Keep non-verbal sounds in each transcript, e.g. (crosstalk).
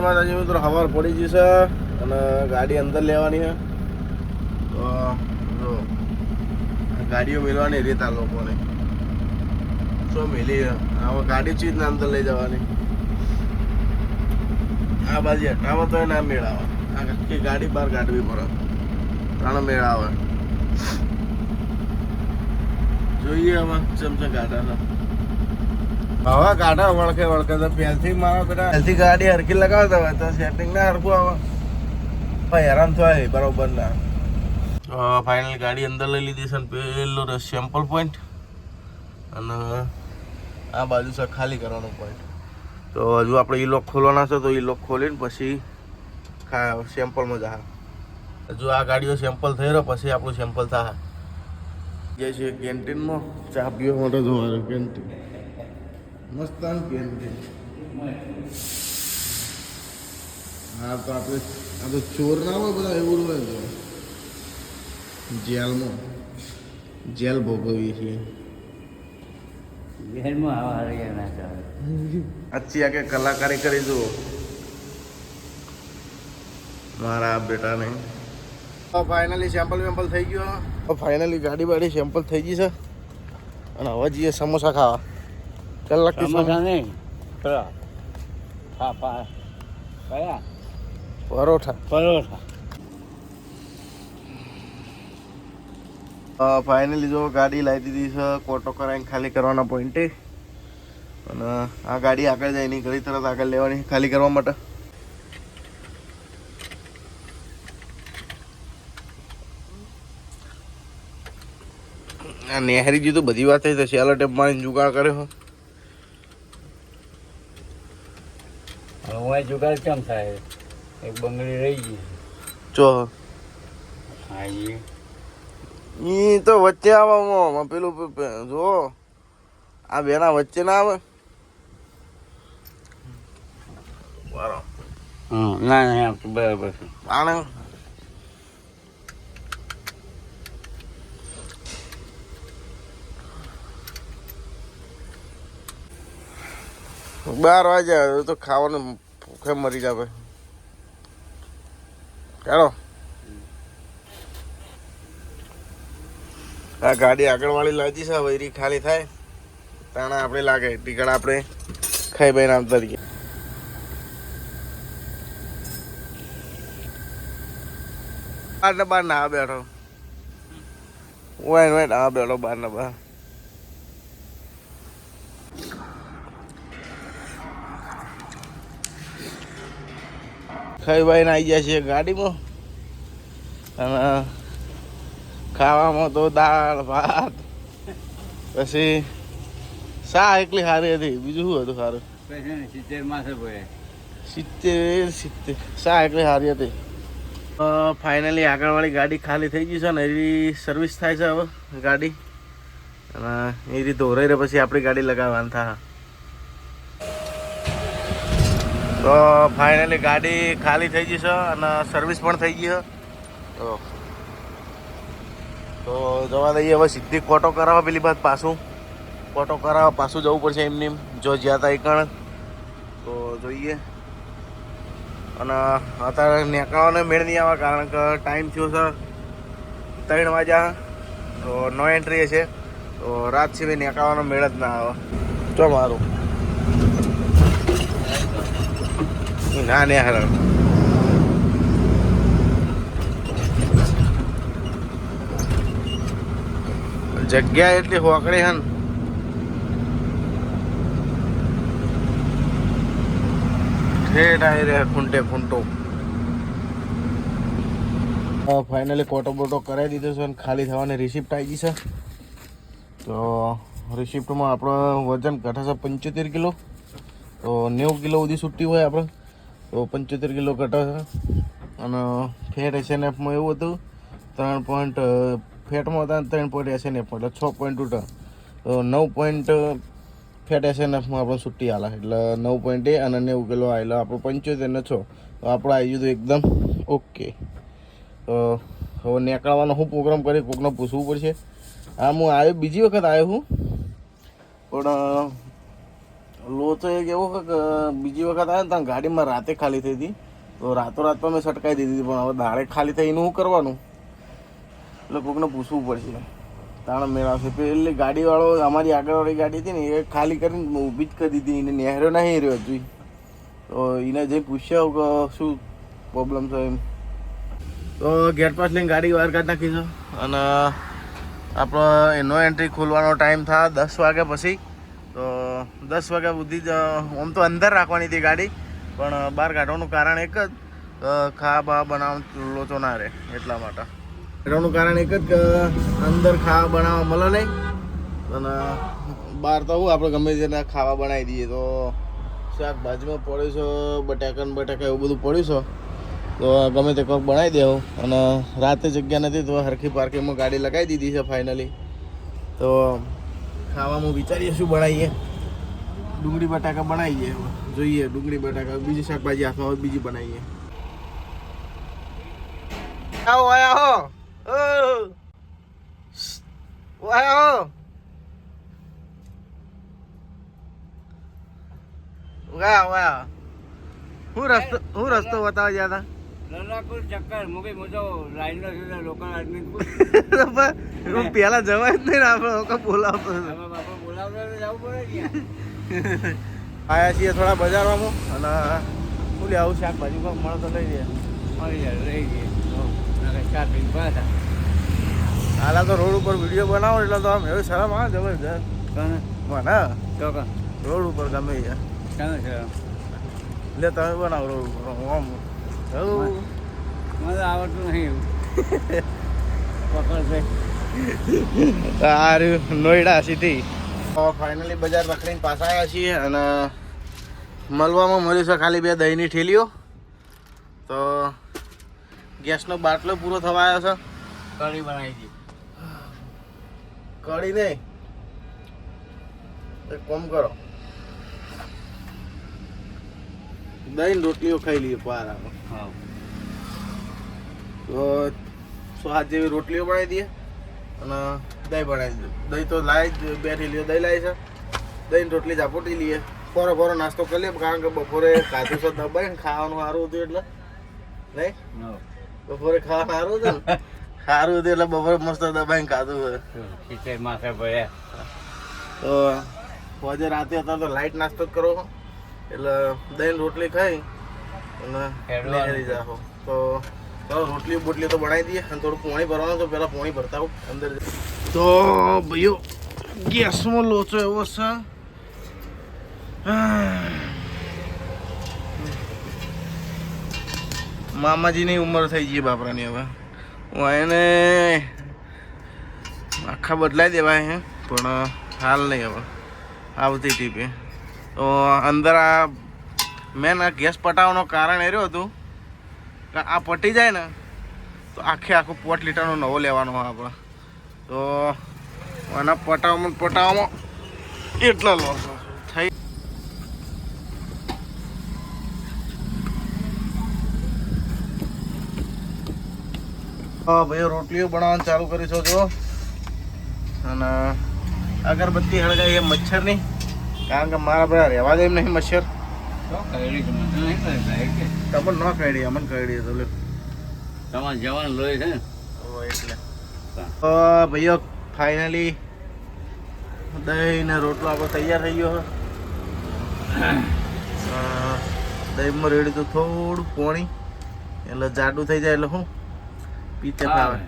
જય માતાજી મિત્રો, હવાર પડી જશે અને ગાડી અંદર લેવાની છે. તો ગાડીઓ મેળવાની રીત લોકોને. શું મેલી હવે ગાડી ચીજ ને અંદર લઈ જવાની. આ બાજુ હટાવો તો ના મેળાવે. આખી ગાડી બહાર કાઢવી પડે. ત્રણ મેળાવે. જોઈએ હવે ચમચમ છે હવે કાઢા વળકે વળકે તો પહેલથી મારા બેટા પહેલથી ગાડી હરકી લગાવતા હોય તો સેટિંગ ના હરખું આવે. ભાઈ હેરાન થાય બરોબર ના. ફાઇનલ ગાડી અંદર લઈ લીધી છે ને પેલો સેમ્પલ પોઈન્ટ અને આ બાજુ છે ખાલી કરવાનો પોઈન્ટ તો હજુ આપણે ઈ લોક ખોલવાના છે તો ઈ લોક ખોલીને પછી સેમ્પલમાં જા હજુ આ ગાડીઓ સેમ્પલ થઈ રહ્યો પછી આપણું સેમ્પલ થાય જે છે કેન્ટીનમાં ચા પીવા માટે જોવાનું કેન્ટીન મસ્તાન કેમ છે? હા તો આપણે આ તો ચોર ના હોય બધા એવું હોય તો. જેલમાં જેલ ભોગવીએ છીએ. જેલમાં આવા હરિયા ના ચાલે અચ્છી આગે કલાકારી કરી જુઓ. મારા બેટાને. ફાઇનલી સેમ્પલ વેમ્પલ થઈ ગયો. ફાઇનલી ગાડી બાડી સેમ્પલ થઈ ગઈ છે. અને હવે જઈએ સમોસા ખાવા. કલાક નહીં. પેલા. હા પા કયા? પરોઠા. પરોઠા. ફાઇનલી જો ગાડી લાવી દીધી છે કોટો કરાવીને ખાલી કરવાના પોઈન્ટે અને આ ગાડી આગળ જાય એની ઘડી તરત આગળ લેવાની ખાલી કરવા માટે. આ નેહરી તો બધી વાત થઈ તો શેલો ટેપ મારીને જુગાડ કર્યો. હું જુગાડ કેમ થાય? એક બંગડી રહી ગઈ. જો. હા એ ઈ તો વચ્ચે આવે આમાં પેલું જો. આ બેના વચ્ચે ના આવે. બરો હા ના ના બરાબર છે. આને બાર વાગ્યા તો ખાવાનું ભૂખે મરી જાવે ચાલો. આ ગાડી આગળ વાળી લાગી છે હવે એરી ખાલી થાય. તાણા આપણે લાગે ટીકડ આપણે ખાઈ ભાઈ નામ તરીકે. બાર ને બાર ના બેઠો. ઓય ઓય આ બેઠો બાર ને બાર. ખાઈ ભાઈને આવી જાય છે ગાડીમાં. અને ખાવામાં તો દાળ ભાત પછી શા એકલી સારી હતી. બીજું શું હતું સારું? સિત્તેર માસે સિત્તેર સિત્તેર. શા એકલી સારી હતી. ફાઇનલી આગળવાળી ગાડી ખાલી થઈ ગઈ છે ને એવી સર્વિસ થાય છે હવે ગાડી. અને એ રીતે ધોરાઈ પછી આપણી ગાડી લગાવવાની થાય. તો ફાઇનલી ગાડી ખાલી થઈ ગઈ છે અને સર્વિસ પણ થઈ ગઈ છે. તો જવા દઈએ, હવે સીધી કોટો કરાવવા પેલી બાદ પાછું. કોટો કરાવવા પાછું જવું પડશે એમને એમ. જો જ્યાં તા એકણ તો જોઈએ. અને અત્યારે નીકળવાનો મેળ નહીં આવે કારણ કે ટાઈમ થયો છે ત્રણ વાગ્યા. તો નો એન્ટ્રી છે તો રાત સિવાય નેકાવાનો મેળ જ ના આવે. ચો મારું. ના ને હાર જગ્યા એટલી હોકડી હન. ઠેઠ આવી રહ્યા ખૂંટે ખૂંટો. ફાઇનલી કોટો બોટો કરાવી દીધો છે અને ખાલી થવાની રિસિપ્ટ આવી ગઈ છે. તો રિસિપ્ટમાં આપણો વજન ઘટાશે પંચોતેર કિલો. તો નેવું કિલો સુધી છૂટી હોય આપણે. તો પંચોતેર કિલો છે. અને ફેટ એસએનએફમાં એવું હતું, ત્રણ પોઈન્ટ ફેટમાં હતા ત્રણ પોઈન્ટ એસએનએફ એટલે છ પોઈન્ટ ઉઠે તો નવ પોઈન્ટ ફેટ એસએનએફમાં આપણે છૂટી આલા. એટલે નવ પોઈન્ટ એ અને નેવું કિલો આવેલો આપણો પંચોતેર ને છ. તો આપણે આવી ગયું એકદમ ઓકે તો હવે નીકળવાનો હું પ્રોગ્રામ કરી કોકને પૂછવું પડશે. હા હું આવ્યો બીજી વખત આવ્યો હું. પણ લોચો એક એવો કે બીજી વખત આવે ને ત્યાં ગાડીમાં રાતે ખાલી થઈ હતી. તો રાતો રાતમાં મેં સટકાવી દીધી હતી, પણ હવે દાડે ખાલી થઈ એનું શું કરવાનું? એટલે કોકને પૂછવું પડશે. તાણ મેળવશે. પેલી ગાડીવાળો, અમારી આગળવાળી ગાડી હતી ને, એ ખાલી કરીને ઊભી જ કરી દીધી. એને નહેર્યો નહીં રહ્યો હજુ. તો એને જઈ પૂછ્યા કે, શું પ્રોબ્લેમ છે એમ. તો ગેટ પાસ લઈને ગાડી બહાર કાઢી નાખીશું અને આપણો એનો એન્ટ્રી ખોલવાનો ટાઈમ થાય દસ વાગ્યા પછી. તો દસ વાગ્યા સુધી જ આમ તો અંદર રાખવાની હતી ગાડી, પણ બહાર કાઢવાનું કારણ એક જ ખા બા બનાવવાનું લોચો ના રહે, એટલા માટે. કાઢવાનું કારણ એક જ અંદર ખાવા બનાવવા મળે નહીં, અને બહાર તો હું આપણે ગમે તેના ખાવા બનાવી દઈએ તો, શાકભાજીમાં પડ્યું છે, બટાકા બટાકા એવું બધું પડ્યું છે, તો ગમે તે કોઈક બનાવી દેવું, અને રાતે જગ્યા નથી તો હરખી પાર્કિંગમાં ગાડી લગાવી દીધી છે ફાઇનલી તો, ખાવામાં વિચારીએ શું બનાવીએ. ડુંગળી બટાકા બનાવીએ જોઈએ ડુંગળી બટાકા બીજી શાકભાજી આખા હોય બીજી બનાવીએ. આવો આયા હો. આયા હો. વાહ વાહ. હું રસ્તો હું રસ્તો બતાવવા ગયા લલાકુર ચક્કર મૂકી મોજો લાઈન નો લોકલ આદમી હતા હું પેલા જવાય જ નહીં આપણે લોકો બોલાવતો. બાપા બોલાવતા જવું પડે (laughs) આયા છીએ થોડા બજારમાં અને શું લે આવું શાકભાજી પણ મળે તો લઈ લઈએ મળી જાય રહી ગઈ ચા પીને પાછા હાલા તો રોડ ઉપર વીડિયો બનાવો એટલે તો આમ એવી શરમ આવે જબરજસ્ત. મને? તો રોડ ઉપર ગમે છે. એટલે તમે બનાવો રોડ ઉપર. આમ મને આવડતું નહીં (laughs) પકડ સારું નોઈડા સિટી. ફાઇનલી બજાર રખડીને પાછા આવ્યા છીએ અને મળવામાં મળ્યું છે ખાલી બે દહીંની ઠેલીઓ. તો ગેસનો બાટલો પૂરો થવા આવ્યો છે. કઢી બનાવી હતી કઢી નહીં. એક કોમ કરો. દહીં રોટલીઓ ખાઈ લઈએ પાર હા તો સ્વાદ જેવી રોટલીઓ બનાવી દઈએ. અને દહીં બનાવી દઈએ દહીં તો લાવી બે ઠેલીઓ દહીં લાવી છે. દહીં રોટલી ઝાપોટી લઈએ. ફોરો ફોરો નાસ્તો કરી લઈએ કારણ કે બપોરે ખાધું દબાઈ ને ખાવાનું સારું હતું એટલે. નહીં? બપોરે ખાવાનું સારું હતું સારું હતું એટલે બપોરે મસ્ત દબાઈને ખાધું ખીચડી માથે ભર્યા તો આજે રાતે હતા તો લાઈટ નાસ્તો કરો એટલે દહીં રોટલી ખાઈ અને જાઓ તો ચાલો રોટલી બોટલી તો બનાવી દઈએ અને થોડું પોણી ભરવાનું તો પહેલાં પોણી ભરતા આવું. અંદર તો ભાઈઓ ગેસમાં લોચો એવો છે. મામાજીની ઉંમર થઈ ગઈ બાપરાની હવે. હું એને આખા બદલાઈ દેવાય હે, પણ હાલ નહીં હવે. આવતી ટીપે. તો અંદર આ મેન આ ગેસ પટાવવાનું કારણ એ રહ્યું હતું કે આ પટી જાય ને, તો આખે આખો પોટ લીટરનો નવો લેવાનો આપણે. તો આના પટાવમાં પટાવવામાં એટલા લોસ થઈ હા ભાઈ રોટલીઓ બનાવવાનું ચાલુ કરી છો જો. અને અગરબત્તી હળગાવી એ મચ્છર નહીં કારણ કે મારા બધા રહેવા દે એમ નહીં મચ્છર. તમને ન કહેડી અમને કહેડી તો લે. તમારે જવાનું લોહી છે એટલે. ભાઈઓ ફાઇનલી દહીં ને રોટલો આપણો તૈયાર થઈ ગયો દહીંમાં રેડી તો થોડું પોણી એટલે જાડું થઈ જાય એટલે શું પીતે ફાવે.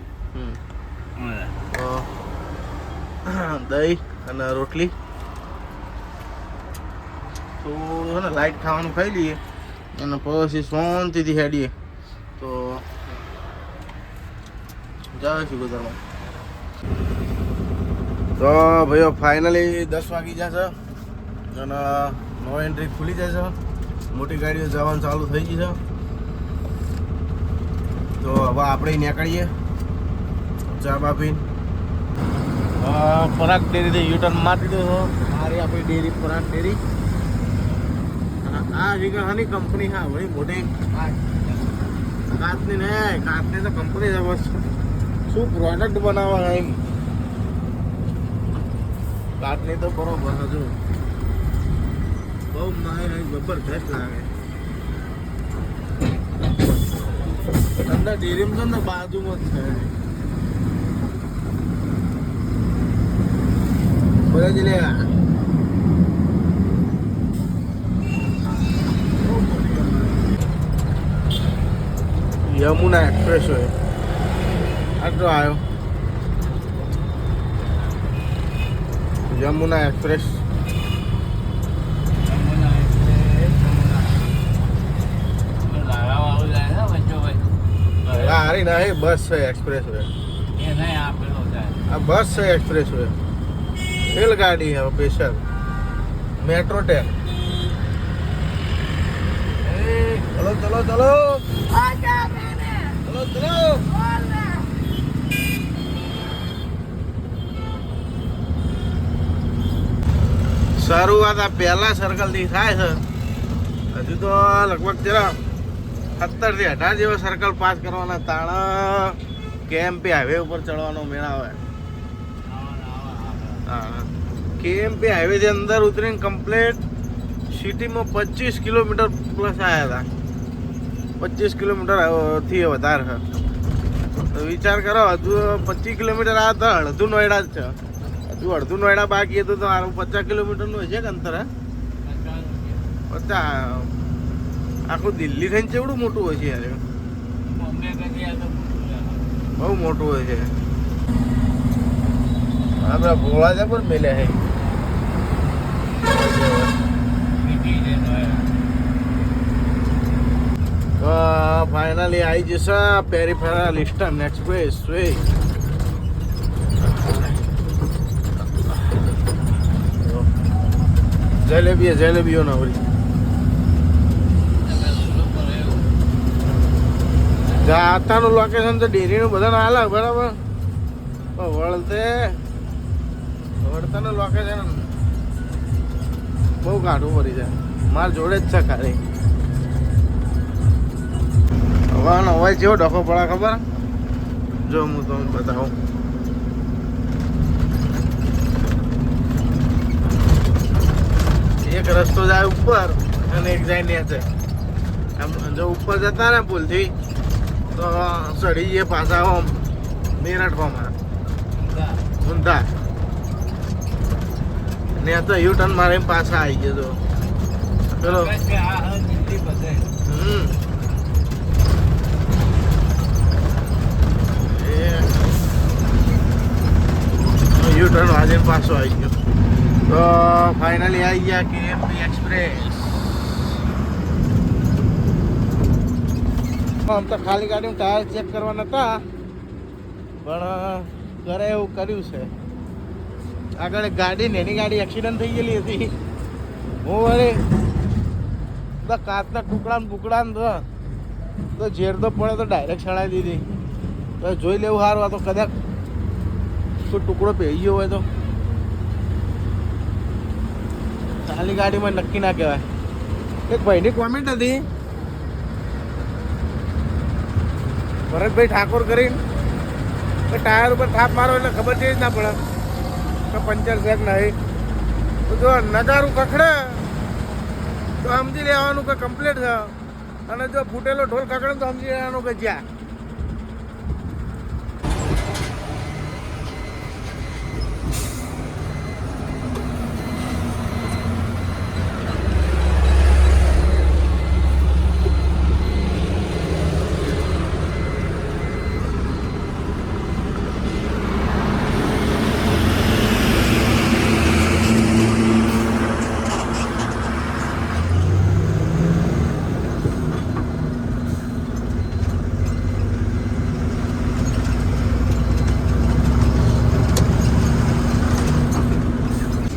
દહીં અને રોટલી. થોડું ને લાઈટ ખાવાનું ખાઈ લઈએ. અને પછી શાંતિથી હેડીએ. તો તો ભાઈઓ ફાઇનલી દસ વાગી જશે અને નો એન્ટ્રી ખુલી જશે મોટી ગાડીઓ જવાનું ચાલુ થઈ ગઈ છે. તો હવે આપણે નીકળીએ. ચા બાપી પીને. ડેરીથી યુટર્ન મારી દીધો છો. મારી આપણી ડેરી પરાગ ડેરી. આ વિગ્રહની હાની કંપની હા ભાઈ મોટી. કાચની ને કાચની તો કંપની છે બસ શું પ્રોડક્ટ બનાવવા એમ? કાચની તો બરોબર હજુ. બહુ માય જબરદસ્ત લાગે. અંદર ડેરીમાં છે ને, બાજુમાં છે. બધા જ લેવા યમુના એક્સપ્રેસ હોય. આટલો આવ્યો. યમુના એક્સપ્રેસ. હારી ના બસ છે એક્સપ્રેસ વે આ બસ છે એક્સપ્રેસ વે રેલગાડી હવે મેટ્રો ટ્રેન. ચલો ચલો ચલો. ચલો ચલો. શરૂઆત આ પહેલા સર્કલથી થાય છે. હજુ તો લગભગ જરા સત્તરથી અઢાર જેવા સર્કલ પાસ કરવાના તાણા કેએમપી હાઈવે ઉપર ચડવાનો મેળા આવે. હા. કેએમપી હાઈવે થી અંદર ઉતરીને કમ્પ્લેટ સિટીમાં પચીસ કિલોમીટર પ્લસ આવ્યા હતા પચીસ કિલોમીટરથી વધારે છે. તો વિચાર કરો, હજુ પચીસ કિલોમીટર આ તો અડધું નોયડા જ છે. હજુ અડધું નોયડા બાકી હતું તો મારું પચાસ કિલોમીટરનું હશે કે અંતર પચાસ. આખું દિલ્હી થઈને ચેવડું મોટું હોય છે યાર તો બહુ મોટું હોય છે. આપણા ભોળા છે પણ મેલ્યા છે. તો ફાઇનલી આવી જશે પેરીફેરા લિસ્ટન એક્સપ્રેસ વે જલેબી જલેબીઓ ના વળી તમે દૂર પડે એવું. જાતાનું લોકેશન તો ડેરીનું બધાને હાલે બરાબર? પણ વળતે વળતાનું લોકેશન બહુ કાઢવું પડી જાય. માર જોડે જ છે ખાલી. હવાનો અવાજ જેવો ડખો પડે ખબર? જો હું તમને બતાવું. એક રસ્તો જાય ઉપર અને એક જાય નીચે. આમ જો ઉપર જતા ને પુલથી તો ચડી જઈએ પાછા ઓમ મેરઠમાં ઊંધા. ને તો યુ ટર્ન મારે પાછા આવી ગયો તો. ચલો. હમ. યુ ટર્ન વાજીને પાછો આવી ગયો. તો ફાઇનલી આવી ગયા કેએમપી એક્સપ્રેસ. આમ તો ખાલી ગાડીમાં ટાયર ચેક કરવાના હતા પણ ઘરે એવું કર્યું છે. આગળ ગાડી ને એની ગાડી એક્સિડન્ટ થઈ ગયેલી હતી. હું વળી બધા કાચના ટુકડા ને બુકડા ને તો- તો ઝેર તો પડે તો ડાયરેક્ટ ચડાવી દીધી. તો જોઈ લેવું સારું, આ તો કદાચ કોઈ ટુકડો પહેરી ગયો હોય તો. ખાલી ગાડીમાં નક્કી ના કહેવાય. એક ભાઈની કોમેન્ટ હતી. ભરતભાઈ ઠાકોર કરીને ટાયર ઉપર થાપ મારો એટલે ખબર છે જ ના પડે. કે પંચર છે કે નહીં. તો જો નજારું કખડે તો સમજી લેવાનું કે કમ્પ્લીટ છે. અને જો ફૂટેલો ઢોલ કકડે તો સમજી લેવાનું કે જ્યાં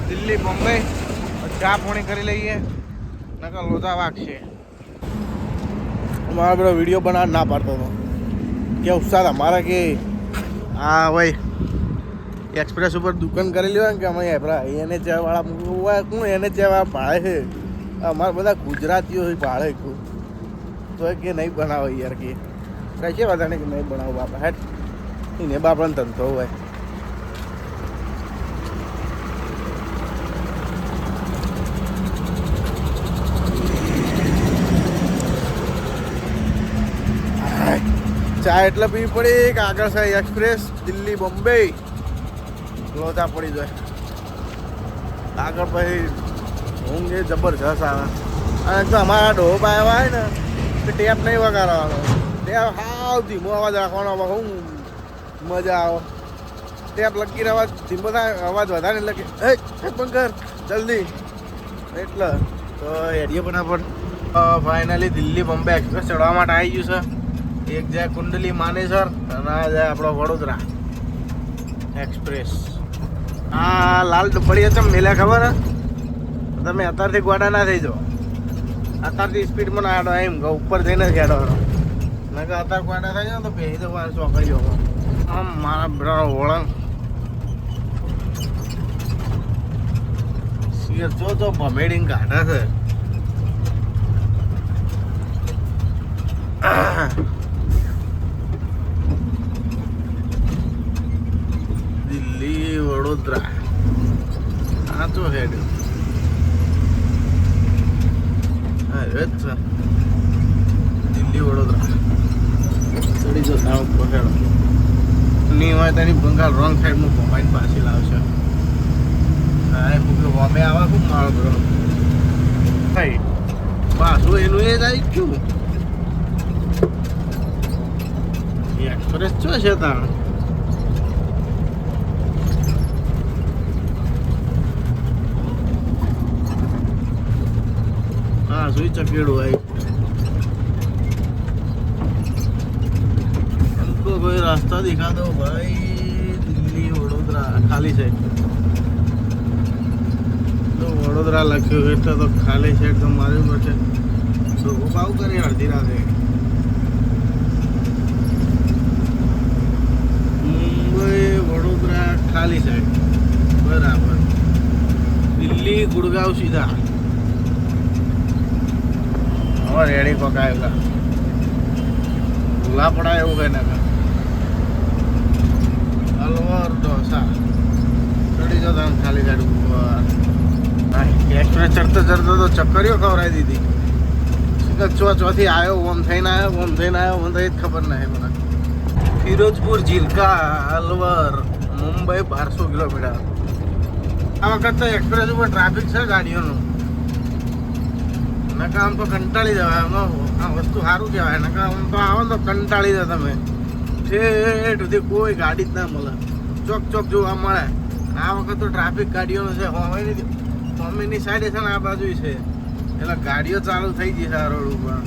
દિલ્હી મુંબઈ ચા પોણી કરી લઈએ. નકર લોચા વાગશે. મારા પેલો વીડિયો બનાવ ના પાડતો હતો. કે ઉત્સાહ અમારા કે આ ભાઈ એક્સપ્રેસ ઉપર દુકાન કરેલી હોય ને કે અમે એભરા એને ચા વાળા મૂકવા કોણ એને ચા વાળા ભાડે છે? અમારા બધા ગુજરાતીઓ ભાડે ખૂબ તો કે નહીં બનાવો યાર કે. કઈ છે બધા કે નહીં બનાવો બાપા હેઠ એને બાપાને ધંધો હોય. ચા એટલે પીવી પડી કે આગળ છે એક્સપ્રેસ દિલ્હી, બોમ્બે. લોચા પડી જાય. આગળ પછી ઊંઘ એ જબરજસ્ત આવે. અને જો અમારા ડોબ આવ્યા હોય ને, તો ટેપ નહીં વગાડવાનો. ટેપ હાવ ધીમો અવાજ રાખવાનો હું મજા આવે. ટેપ લગીને અવાજ ધીમો થાય, અવાજ વધારે લગે. એ પણ કર, જલ્દી. એટલે તો એરિયો ફટાફટ ફાઇનલી દિલ્હી, બોમ્બે એક્સપ્રેસ ચડવા માટે આવી ગયું છે. એક જાય કુંડલી માનેસર અને આ જાય આપણો વડોદરા એક્સપ્રેસ. આ લાલ ડુપડી ચમ મેલ્યા ખબર તમે અત્યારથી ગોડા ના થઈ જાઓ. અત્યારથી સ્પીડમાં ના આડો એમ ઉપર જઈને જ મેં કે અત્યારે ગોડા થઈ જાઓ તો પહેરી તો વાર ચોકડી જાઓ. આમ મારા બ્રા વળંગ સિયર જો તો ભમેડીને કાઢે છે દિલ્હી વડોદરા આ તો હેડ હા એ જ છે દિલ્હી વડોદરા ચડી જતા ઉપર હેડો ની હોય પેલા રોંગ સાઈડનું ભોમાઈને પાછી લાવશે. અરે હું કે બોમ્બે આવા ખૂબ મારો બ્રો પાછું એનું એ જાય ગયું. એક્સપ્રેસ શું છે ત્યાં ચકેડું સુઈ ચપેડું આવી. કોઈ રાસ્તા દેખાતો, ભાઈ. ના, ખાલી છે. તો વડોદરા લખ્યું એટલે તો ખાલી છે, તો મારી પડશે તો ભાવ કરી અડધી રાતે. મુંબઈ, વડોદરા ખાલી છે. બરાબર. દિલ્હી, ગુડગાંવ સીધા. હવે રેડી પકાયેલા. ભૂલા પડાય એવું કઈ ના હલવાર ઢોસા. ચડી જતા ખાલી ગાડી ઉપર. એક્સપ્રેસ ચડતો ચડતો તો ચક્કરીઓ ખવડાવી દીધી. ચો ચોથી આવ્યો, ઓમ થઈને આવ્યો, ઓમ થઈને આવ્યો, મને એ જ ખબર નહીં મને. ફિરોજપુર જીરકા અલવર મુંબઈ બારસો કિલોમીટર. આ વખત તો એક્સપ્રેસ ઉપર ટ્રાફિક છે ગાડીઓનું. નકા આમ તો કંટાળી જવાય. આમાં આ વસ્તુ સારું કહેવાય. નકા આમ તો આવો તો કંટાળી જાય તમે. ઠેઠ સુધી કોઈ ગાડી જ ના મળે. ચોક ચોક જોવા મળે. આ વખત તો ટ્રાફિક ગાડીઓનો છે હોમીની હોમીની સાઈડે છે ને આ બાજુ છે. એટલે ગાડીઓ ચાલુ થઈ ગઈ છે આ રોડ ઉપર.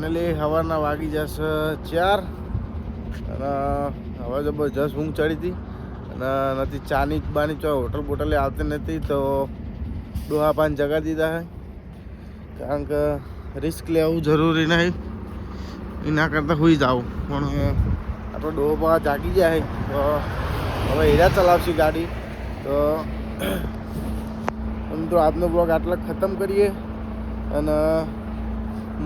ફાઇનલી હવાના વાગી જશે ચાર. અને હવે જબરજસ્ત ઊંઘ ચડી હતી. અને, નથી, ચાની બાની ચો હોટલ બોટલે આવતી નથી તો ડોહા પાન જગા દીધા હે. કારણ કે રિસ્ક લેવું જરૂરી નહીં. એના કરતાં સુઈ જાઉં. પણ આપણો ડોહો જાગી જાય તો હવે હીરા ચલાવશે ગાડી. તો તો આજનો બ્લોગ આટલા ખતમ કરીએ. અને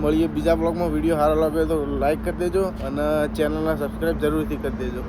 મળીએ બીજા બ્લોગમાં વીડિયો સારો લાગ્યો તો લાઈક કરી દેજો અને ચેનલને સબસ્ક્રાઈબ જરૂરથી કરી દેજો.